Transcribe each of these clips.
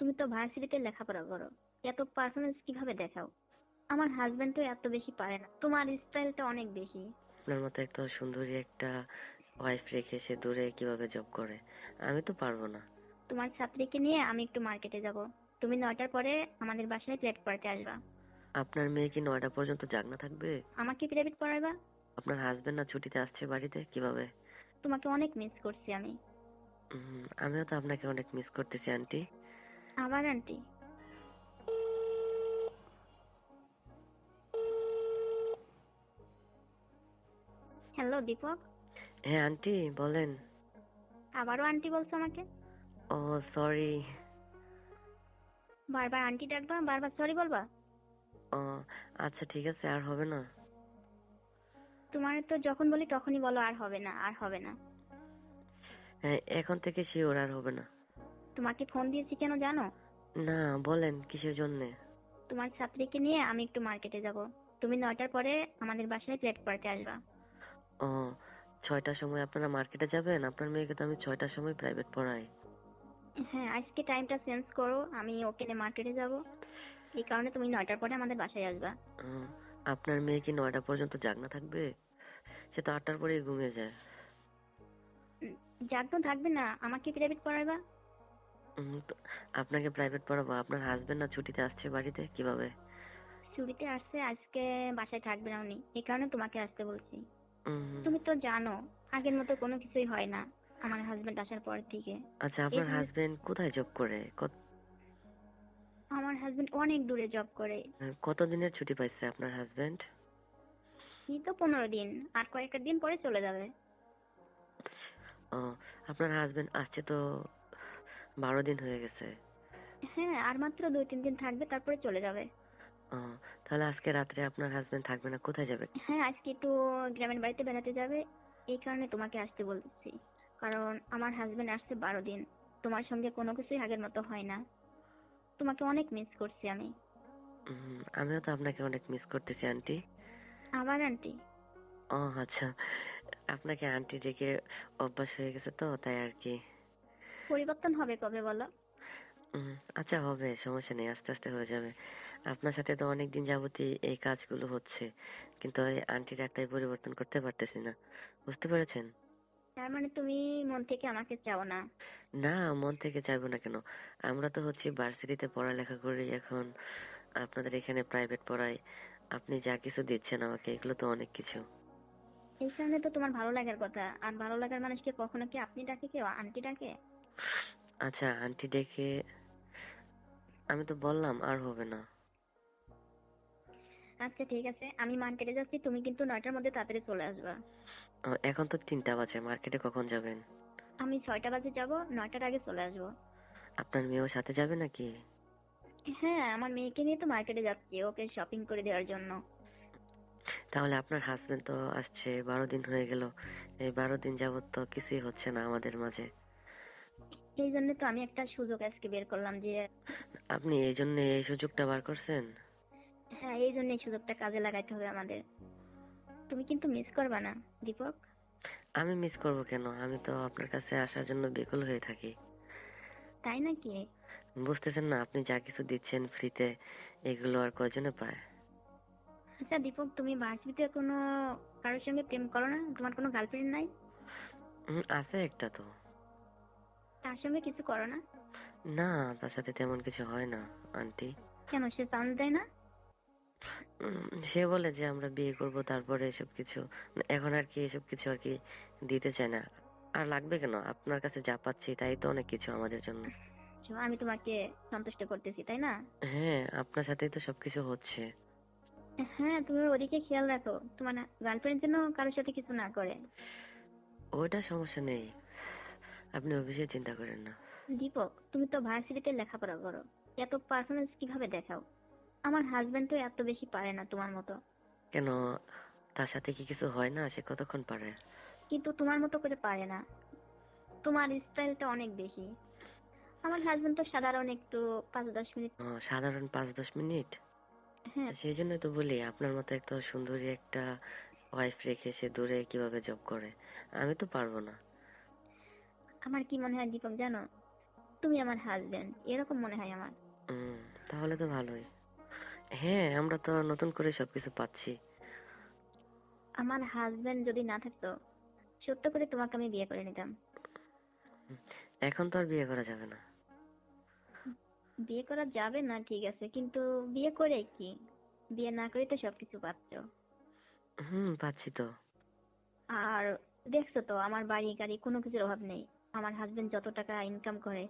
তুমি তো ভার্সিটিতে লেখাপড়া করো। এত পারফরমেন্স কীভাবে দেখাও? আমার হাজবেন্ড তো এত বেশি পারে না। তোমার স্টাইলটা অনেক বেশি। আপনার মতো একটা সুন্দরী একটা ওয়াইফ রেখে সে দূরে কীভাবে জব করে? আমি তো পারব না। তোমার ছাত্রীকে নিয়ে আমি একটু মার্কেটে যাব। তুমি নয়টার পরে আমাদের বাসায় প্লেট পড়াতে আসবা। আপনার মেয়ে কি নয়টা পর্যন্ত জাগনা থাকবে? আমাকে প্রাইভেট পড়াইবা? আপনার হাজবেন্ড না ছুটিতে আসছে বাড়িতে? কীভাবে? তোমাকে অনেক মিস করছি আমি। আমিও তো আপনাকে অনেক মিস করতেছি আন্টি আবার আন্টি। হ্যালো দীপক হ্যাঁ আন্টি বলেন। আবারও আন্টি বলছো আমাকে? ও সরি বারবার আন্টি ডাকবা বারবার সরি বলবা? ও আচ্ছা ঠিক আছে আর হবে না। তোমার তো যখন বলি তখনই বলো আর হবে না আর হবে না। হ্যাঁ এখন থেকে শিওর আর হবে না। তোমাকে ফোন দিয়েছি কেন জানো? না বলেন কিসের জন্যে? তোমার ছাত্রীকে নিয়ে আমি একটু মার্কেটে যাব। তুমি নয়টার পরে আমাদের বাসায় প্লেট পড়াতে আসবা। ও ছয়টার সময় আপনারা মার্কেটে যাবেন? আপনার মেয়েকে তো আমি ছয়টার সময় প্রাইভেট পড়াই। হ্যাঁ আজকে টাইমটা চেঞ্জ করো আমি ওকে নিয়ে মার্কেটে যাব। এই কারণে তুমি নয়টার পরে আমাদের বাসায় আসবা। আপনার মেয়ে কি নয়টা পর্যন্ত জাগনা থাকবে? সে তো আটটার পরেই ঘুমিয়ে যায়। জাগনো থাকবে না আমাকে প্রাইভেট পড়াইবা? আপনাকে প্রাইভেট পড়াবো। আপনার হাজবেন্ড না ছুটিতে আসছে বাড়িতে? কীভাবে? ছুটিতে আসছে আজকে বাসায় থাকবে না উনি। এই কারণে তোমাকে আসতে বলছি। তুমি তো জানো আগের মতো কোনো কিছুই হয় না আমার হাজবেন্ড আসার পর থেকে। আচ্ছা আপনার হাজবেন্ড কোথায় জব করে? আমার হাজবেন্ড অনেক দূরে জব করে। কতদিনের ছুটি পাইছে আপনার হাজবেন্ড এই তো পনেরো দিন আর কয়েকটা দিন পরে চলে যাবে। ও আপনার হাজবেন্ড আসছে তো বারো দিন হয়ে গেছে। হ্যাঁ আর মাত্র দুই তিন দিন থাকবে তারপরে চলে যাবে। তাহলে আজকে রাত্রে আপনার হাজবেন্ড থাকবে না কোথায় যাবে? হ্যাঁ আজকে একটু গ্রামের বাড়িতে বেড়াতে যাবে। এই কারণে তোমাকে আসতে বলছি। কারণ আমার হাজবেন্ড আসছে বারো দিন। তোমার সঙ্গে কোনো কিছুই আগের মতো হয় না। তোমাকে অনেক মিস করছি আমি। আমিও তো আপনাকে অনেক মিস করতেছি আন্টি। আবার আন্টি? ও আচ্ছা। আপনাকে আন্টি ডেকে অভ্যাস হয়ে গেছে তো তাই আর কি। পরিবর্তন হবে কবে বলো? আচ্ছা হবে সমস্যা নেই আস্তে আস্তে হয়ে যাবে। আপনার সাথে তো অনেকদিন যাবতই এই কাজগুলো হচ্ছে কিন্তু ওই আন্টির একটাই পরিবর্তন করতে পারতেছি না। বুঝতে পেরেছেন? তার মানে তুমি মন থেকে আমাকে চাও না? না মন থেকে চাইব না কেন? আমরা তো হচ্ছে ভার্সিটিতে পড়ালেখা করি এখন আপনাদের এখানে প্রাইভেট পড়াই। আপনি যা কিছু দিচ্ছেন আমাকে এগুলো তো অনেক কিছু। এই কারণে তো তোমার ভালো লাগার কথা। আর ভালো লাগার মানুষকে কখনো কি আপনি ডাকে কেউ? আন্টি ডাকে? আচ্ছা আন্টি ডেকে আমি তো বললাম আর হবে না। আচ্ছা ঠিক আছে। আমি মার্কেটে যাচ্ছি তুমি কিন্তু নয়টার মধ্যে তাড়াতাড়ি চলে আসবা। এখন তো তিনটা বাজে মার্কেটে কখন যাবেন? আমি ছয়টা বাজে যাব নয়টার আগে চলে আসব। আপনার মেয়েও সাথে যাবে নাকি? হ্যাঁ আমার মেয়েকে নিয়ে তো মার্কেটে যাচ্ছি ওকে শপিং করে দেওয়ার জন্য। তাহলে আপনার হাজবেন্ড তো আসছে বারো দিন হয়ে গেল। এই বারো দিন যাবত তো কিছুই হচ্ছে না আমাদের মাঝে। এই জন্য তো আমি একটা সুযোগ আজকে বের করলাম যে আপনি এই জন্য এই সুযোগটা বার করছেন? হ্যাঁ এই জন্য এই সুযোগটা কাজে লাগাইতে হবে আমাদের। তুমি কিন্তু মিস করবা না দীপক। আমি মিস করব কেন? আমি তো আপনার কাছে আসার জন্য বিকল হয়ে থাকি। তাই নাকি? বুঝতেছেন না আপনি যা কিছু দিচ্ছেন ফ্রিতে এগুলো আর কয়জনে পায়? আচ্ছা দীপক তুমি ভার্সিটিতে কোনো কারোর সঙ্গে প্রেম করো না? তোমার কোনো গার্লফ্রেন্ড নাই? আছে একটা তো। তার সঙ্গে কিছু করো না। না তার সাথে তেমন কিছু হয় না আন্টি। কেন সে চান্স দেয় না? সে বলে যে আমরা বিয়ে করব তারপরে এসব কিছু এখন আর কি এসব কিছু আর কি দিতে চায় না। আর লাগবে কেন? আপনার কাছে যা পাচ্ছি তাই তো অনেক কিছু আমাদের জন্য। আমি তোমাকে সন্তুষ্ট করতেছি তাই না? হ্যাঁ আপনার সাথেই তো সবকিছু হচ্ছে। হ্যাঁ তুমি ওদিকে খেয়াল রাখো। তোমার গার্লফ্রেন্ড যেন কারোর সাথে কিছু না করে। ওইটা সমস্যা নেই। আপনি ওই বিষয়ে চিন্তা করেন না। দীপক তুমি তো ভার্সিটিতে লেখাপড়া করো। এত পারফরমেন্স কীভাবে দেখাও? আমার হাজবেন্ড তো এত বেশি পারে না তোমার মতো। কেন? তার সাথে কি কিছু হয় না? সে কতক্ষণ পারে? কিন্তু তোমার মতো করে পারে না। তোমার স্টাইলটা অনেক বেশি। আমার হাজবেন্ড তো সাধারণ একটু পাঁচ দশ মিনিট। সাধারণ পাঁচ দশ মিনিট? হ্যাঁ। সেই জন্য তো বলি আপনার মতো একটা সুন্দরী একটা ওয়াইফ রেখে সে দূরে কীভাবে জব করে? আমি তো পারব না। আমার কি মনে হয় দীপক জানো? তুমি আমার হাজবেন্ড এরকম মনে হয় আমার। তাহলে তো ভালোই। হ্যাঁ আমরা তো নতুন করে সবকিছু পাচ্ছি। আমার হাজবেন্ড যদি না থাকতো সত্য করে তোমাকে আমি বিয়ে করে নিতাম। এখন তো আর বিয়ে করা যাবে না। বিয়ে করা যাবে না ঠিক আছে কিন্তু বিয়ে করে কি? বিয়ে না করে তো সবকিছু পাচ্ছ। হুম পাচ্ছি তো। আর দেখছ তো আমার বাড়ি গাড়ি কোনো কিছুর অভাব নেই। আমার হাজবেন্ড যত টাকা ইনকাম করে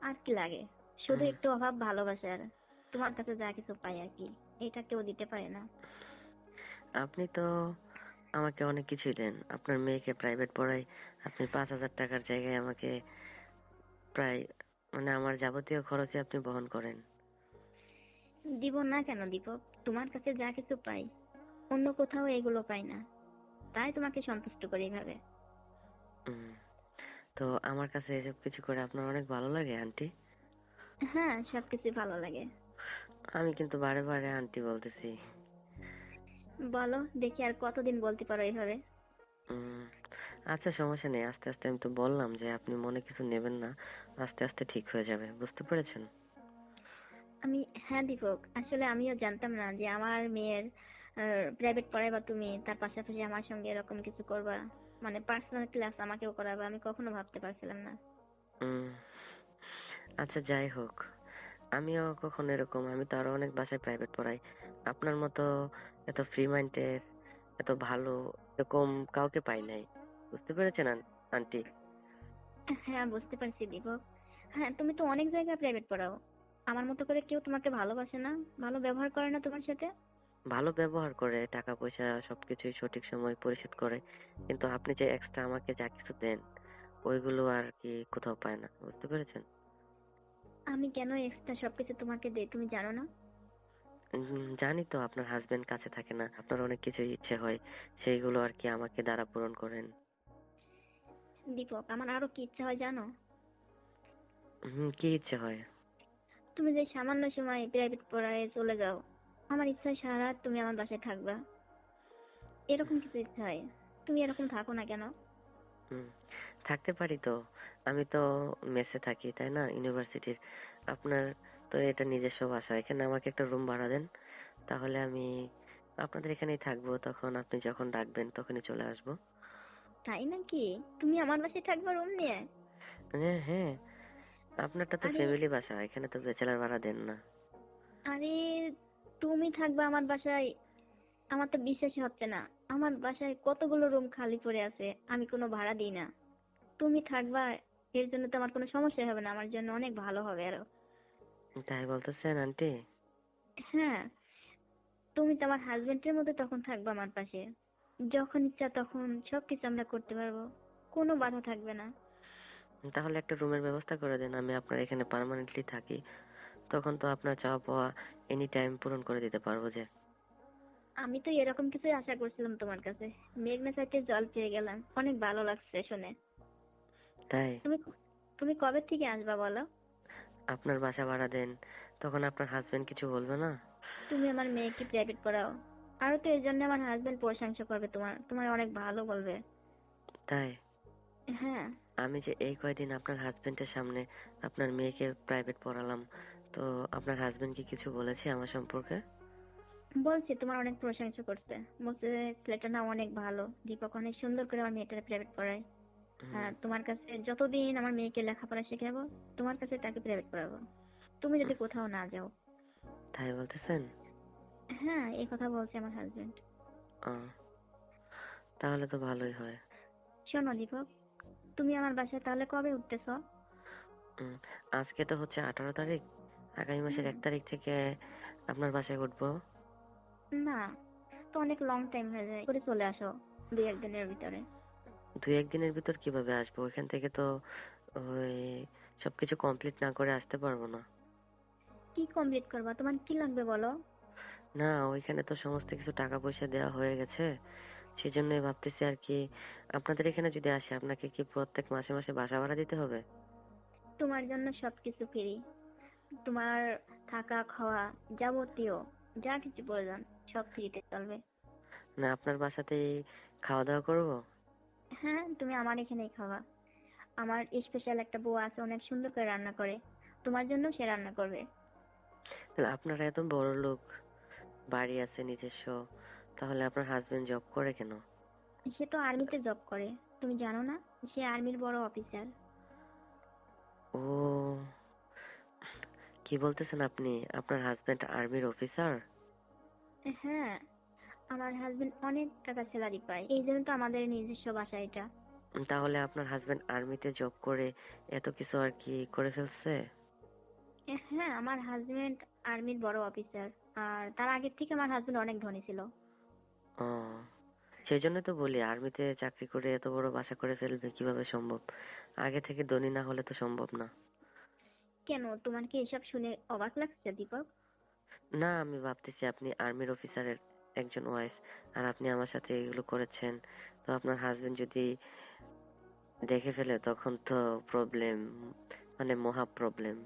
আর কি লাগে? শুধু একটু অভাব ভালোবাসার তোমার কাছে যা কিছু পাই আর কি। এটা কেউ দিতে পারে না। আপনি তো আমাকে অনেক কিছুই দেন। আপনার মেয়েকে প্রাইভেট পড়াই আপনি পাঁচ হাজার টাকার জায়গায় আমাকে প্রায় মানে আমার যাবতীয় খরচে আপনি বহন করেন। দিব না কেন দীপক? তোমার কাছে যা কিছু পাই অন্য কোথাও এগুলো পাই না। তাই তোমাকে সন্তুষ্ট করি এভাবে। তো আমার কাছে এসব কিছু করে আপনার অনেক ভালো লাগে আন্টি। হ্যাঁ সবকিছু ভালো লাগে। আমি কিন্তু বারে বারে আন্টি বলতেছি। বলো দেখি আর কতদিন বলতে পারো এভাবে উম, আচ্ছা সমস্যা নেই। আস্তে আস্তে আমি তো বললাম যে আপনি মনে কিছু নেবেন না। আস্তে আস্তে ঠিক হয়ে যাবে। বুঝতে পেরেছেন? আমি হ্যাঁ দীপক। আসলে আমিও জানতাম না যে আমার মেয়ের প্রাইভেট পড়াইবা তুমি তার পাশাপাশি আমার সঙ্গে এরকম কিছু করবা। মানে পার্সোনাল ক্লাস আমাকেও করাবা আমি কখনো ভাবতে পারছিলাম না। আচ্ছা যাই হোক। আমিও কখনো এরকম আমি তো আরও অনেক বাসায় প্রাইভেট পড়াই। আপনার মতো এত ফ্রি মাইন্ডের এত ভালো এরকম কাউকে পাই নাই। বুঝতে পেরেছেন আন- আন্টি? হ্যাঁ বুঝতে পারছি দীপক হ্যাঁ তুমি তো অনেক জায়গায় প্রাইভেট পড়াও। আমার মতো করে কেউ তোমাকে ভালোবাসে না ভালো ব্যবহার করে না তোমার সাথে? ভালো ব্যবহার করে টাকা পয়সা সবকিছুই সঠিক সময় পরিশোধ করে। কিন্তু আপনি যে এক্সট্রা আমাকে যা কিছু দেন ওইগুলো আর কি কোথাও পায় না বুঝতে পেরেছেন? আমি কেন এক্সট্রা সবকিছু তোমাকে দেই তুমি জানো না? জানি তো আপনার হাজবেন্ড কাছে থাকে না আপনার অনেক কিছু ইচ্ছে হয় সেইগুলো আর কি আমাকে দ্বারা পূরণ করেন। দীপক আমার আরও কি ইচ্ছা হয় জানো? হুম কি ইচ্ছে হয়? তুমি যে সামান্য সময় প্রাইভেট পড়ায় চলে যাও। আমার ইচ্ছা হয় সারা রাত তুমি আমার বাসায় থাকবা। এরকম কিছু ইচ্ছা হয়। তুমি এরকম থাকো না কেন? থাকতে পারি তো। আমি তো মেসে থাকি তাই না? ইউনিভার্সিটির। আপনার তো এটা নিজস্ব বাসা। এখানে আমাকে একটা রুম ভাড়া দেন। তাহলে আমি আপনাদের এখানেই থাকব। তখন আপনি যখন ডাকবেন তখনই চলে আসব। তাই নাকি? তুমি আমার বাসায় থাকবা রুম নিয়ে? হ্যাঁ হ্যাঁ। আপনারটা তো ফ্যামিলি বাসা। এখানে তো ব্যাচেলার ভাড়া দেন না। আরে তুমি থাকবা আমার বাসায় আমার তো বিশ্বাসই হচ্ছে না। আমার বাসায় কতগুলো রুম খালি পড়ে আছে আমি কোনো ভাড়া দিই না। তুমি থাকবা এর জন্য তো আমার কোনো সমস্যা হবে না আমার জন্য অনেক ভালো হবে আরও। তাই বলতেছেন আন্টি? হ্যাঁ তুমি তো আমার হাজবেন্ডের মতো তখন থাকবা আমার পাশে। যখন ইচ্ছা তখন সবকিছু আমরা করতে পারব কোনো বাধা থাকবে না। তাহলে একটা রুমের ব্যবস্থা করে দেন আমি আপনার এখানে পার্মানেন্টলি থাকি। তখন তো আপনার চাওয়া পাওয়া এনি টাইম পূরণ করে দিতে পারব যে। আমি তো এরকম কিছুই আশা করছিলাম তোমার কাছে। মেঘনা চাইতে জল পেয়ে গেলাম। অনেক ভালো লাগছে শুনে। তাই? তুমি তুমি কবে থেকে আসবা বলো? আপনার বাসা ভাড়া দেন। তখন আপনার হাজবেন্ড কিছু বলবে না? তুমি আমার মেয়েকে প্রাইভেট পড়াও। আরও তো এর জন্য আমার হাজবেন্ড প্রশংসা করবে তোমার। তোমার অনেক ভালো বলবে। তাই? হ্যাঁ। আমি যে এই কয়দিন আপনার হাজবেন্ডের সামনে আপনার মেয়েকে প্রাইভেট পড়ালাম তো আপনার হাজবেন্ড কি কিছু বলেছে আমার সম্পর্কে? বলছি তোমার অনেক প্রশংসা করছে। বলছে ছেলেটা না অনেক ভালো। দীপক অনেক সুন্দর করে আমার মেয়েটাকে প্রাইভেট পড়ায়। হ্যাঁ তোমার কাছে যতদিন আমার মেয়েকে লেখাপড়া শেখাবো তোমার কাছে তাকে প্রাইভেট পড়াবো। তুমি যদি কোথাও না যাও। তাই বলতেছেন? হ্যাঁ এই কথা বলছে আমার হাজবেন্ড তাহলে তো ভালোই হয়। শোনো দীপক তুমি আমার বাসায় তাহলে কবে উঠতেছো? আজকে তো হচ্ছে আঠারো তারিখ। আগামী মাসের এক তারিখ থেকে আপনার বাসায় উঠবো। না তো অনেক লং টাইম হয়ে যায়। করে চলে আসো দুই একদিনের ভিতরে। দুই একদিনের ভিতর কীভাবে আসব? ওইখান থেকে তো ওই সবকিছু কমপ্লিট না করে আসতে পারব না। কি কমপ্লিট করবা? তোমার কি লাগবে বলো? না ওইখানে তো সমস্ত কিছু টাকা পয়সা দেওয়া হয়ে গেছে। সেজন্যই ভাবতেছি আর কি আপনাদের এখানে যদি আসি আপনাকে কি প্রত্যেক মাসে মাসে বাসা ভাড়া দিতে হবে? তোমার জন্য সবকিছু ফ্রি তোমার থাকা খাওয়া যাবতীয় যা কিছু প্রয়োজন সব ফ্রিতে চলবে। না আপনার বাসাতেই খাওয়া দাওয়া করব? হ্যাঁ তুমি আমার এখানেই খাওয়া। আমার স্পেশাল একটা বউ আছে অনেক সুন্দর করে রান্না করে। তোমার জন্য সে রান্না করবে। তাহলে আপনার এত বড় লোক বাড়ি আছে নিজস্ব তাহলে আপনার হাজবেন্ড জব করে কেন? সে তো আর্মিতে জব করে। তুমি জানো না সে আর্মির বড় অফিসার ও কি বলতেছেন আপনি? আপনার হাজবেন্ড আর্মির অফিসার হ্যাঁ আমার হাজবেন্ড অনেক টাকা স্যালারি পায়। এই জন্য তো আমাদের নিজস্ব বাসা এটা। তাহলে আপনার হাজবেন্ড আর্মিতে জব করে এত কিছু আর কি করে ফেলছে? হ্যাঁ আমার হাজবেন্ড আর্মির বড় অফিসার আর তার আগের থেকে আমার হাজবেন্ড অনেক ধনী ছিল। ও সেই জন্য তো বলি আর্মিতে চাকরি করে এত বড় বাসা করে ফেলবে কীভাবে সম্ভব? আগে থেকে ধনী না হলে তো সম্ভব না। কেন? তোমার কি এসব শুনে অবাক লাগছে দীপক? না আমি ভাবতেছি আপনি আর্মির অফিসারের একজন ওয়াইফ আর আপনি আমার সাথে এগুলো করেছেন। তো আপনার হাজবেন্ড যদি দেখে ফেলে তখন তো প্রবলেম মানে মহা প্রবলেম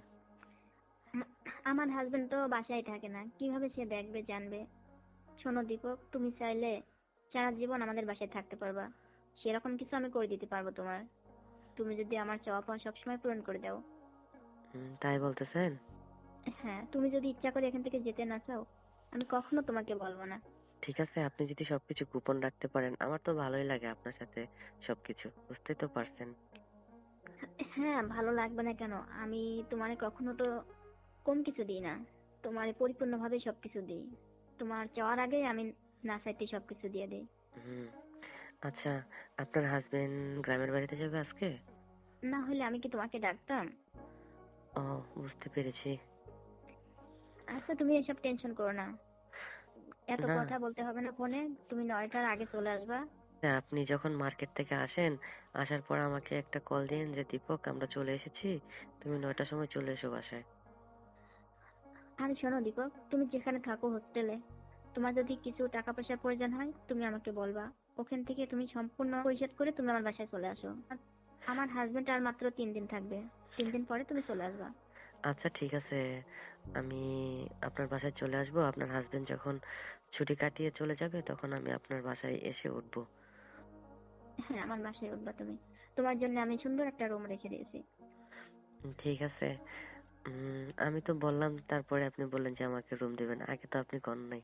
আমার হাজবেন্ড তো বাসায় থাকে না। কীভাবে সে দেখবে জানবে? শোনো দীপক তুমি চাইলে সারা জীবন আমাদের বাসায় থাকতে পারবা। সেরকম কিছু আমি করে দিতে পারব তোমার। তুমি যদি আমার চাওয়া পাওয়া সবসময় পূরণ করে দাও। তাই বলতেছেন? হ্যাঁ তুমি যদি ইচ্ছা করে এখান থেকে যেতে না চাও আমি কখনো তোমাকে বলব না। ঠিক আছে আপনি যদি সবকিছু গোপন রাখতে পারেন আমার তো ভালোই লাগে আপনার সাথে সবকিছু বুঝতেই তো পারছেন। হ্যাঁ ভালো লাগবে না কেন? আমি তোমারে কখনো তো কম কিছু দিই না। তোমারে পরিপূর্ণভাবে সবকিছু দিই। তোমার চাওয়ার আগে আমি না চাইতে সবকিছু দিয়ে দিই। হুম আচ্ছা আপনার হাজবেন্ড গ্রামের বাড়িতে যাবে আজকে? না হলে আমি কি তোমাকে ডাকতাম? ও বুঝতে পেরেছি। আচ্ছা তুমি এসব টেনশন করো না। এত না। কথা বলতে হবে না ফোনে তুমি নয়টার আগে চলে আসবা। হ্যাঁ, আপনি যখন মার্কেট থেকে আসেন আসার পর আমাকে একটা কল দিন যে দীপক আমরা চলে এসেছি। তুমি নয়টার সময় চলে এসো বাসায়। আর শোনো দীপক তুমি যেখানে থাকো হোস্টেলে তোমার যদি কিছু টাকা পয়সার প্রয়োজন হয় তুমি আমাকে বলবা। ওখান থেকে তুমি সম্পূর্ণ পরিশোধ করে তুমি আমার বাসায় চলে আসো। আর- আমার হাজবেন্ড আর মাত্র তিন দিন থাকবে। তিন দিন পরে তুমি চলে আসবা। আচ্ছা ঠিক আছে। আমি আপনার বাসায় চলে আসব। আপনার হাজবেন্ড যখন ছুটি কাটিয়ে চলে যাবে তখন আমি আপনার বাসায় এসে উঠবো। হ্যাঁ আমার বাসায় উঠবা তুমি। তোমার জন্য আমি সুন্দর একটা রুম রেখে দিয়েছি। ঠিক আছে। আমি তো বললাম তারপরে আপনি বললেন যে আমাকে রুম দিবেন। আগে তো আপনি কন নাই।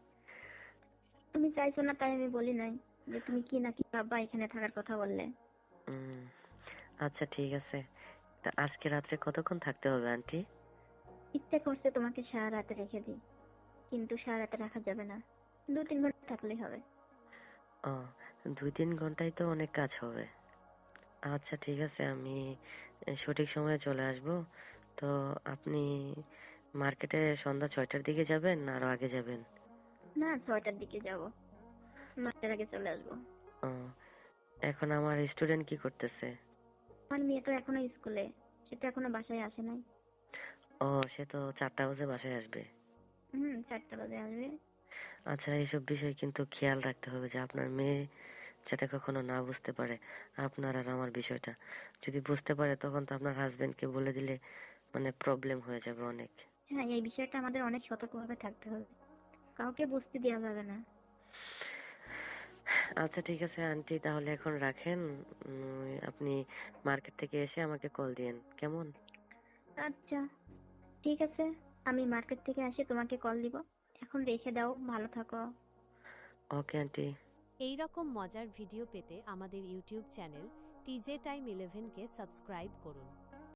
তুমি চাইছো না তাই আমি বলি নাই যে তুমি কি না কি ভাববা এখানে থাকার কথা বললে। আচ্ছা ঠিক আছে। তা আজকে রাত্রে কতক্ষণ থাকতে হবে আন্টি? ইচ্ছে করছে তোমাকে সারা রাতে রেখে দিই কিন্তু সারা রাতে রাখা যাবে না। দু তিন ঘণ্টা থাকলেই হবে। ও দুই তিন ঘন্টায় তো অনেক কাজ হবে। আচ্ছা ঠিক আছে আমি সঠিক সময়ে চলে আসব। তো আপনি মার্কেটে সন্ধ্যা ছয়টার দিকে যাবেন না আরও আগে যাবেন? না ছয়টার দিকে যাব। নয়টার আগে চলে আসব। ও এখন আমার স্টুডেন্ট কি করতেছে? আমার মেয়ে তো এখনও স্কুলে। সেটা এখনও বাসায় আসে নাই। ও সে তো চারটা বাজে বাসায় আসবে। হুম চারটা বাজে আসবে। আচ্ছা এইসব বিষয় কিন্তু খেয়াল রাখতে হবে যে আপনার মেয়ে যাতে কখনো না বুঝতে পারে আপনার আর আমার বিষয়টা। যদি বুঝতে পারে তখন তো আপনার হাজবেন্ডকে বলে দিলে মানে প্রবলেম হয়ে যাবে অনেক। হ্যাঁ এই বিষয়টা আমাদের অনেক সতর্কভাবে থাকতে হবে। কাউকে বুঝতে দেওয়া যাবে না। আচ্ছা ঠিক আছে আন্টি তাহলে এখন রাখেন। আপনি মার্কেট থেকে এসে আমাকে কল দিয়েন কেমন? আচ্ছা ঠিক আছে। আমি মার্কেট থেকে এসে তোমাকে কল দিব। এখন রেখে দাও ভালো থাকো। Okay aunty. এই রকম মজার ভিডিও পেতে আমাদের ইউটিউব চ্যানেল টিজে টাইম ইলেভেনকে সাবস্ক্রাইব করুন।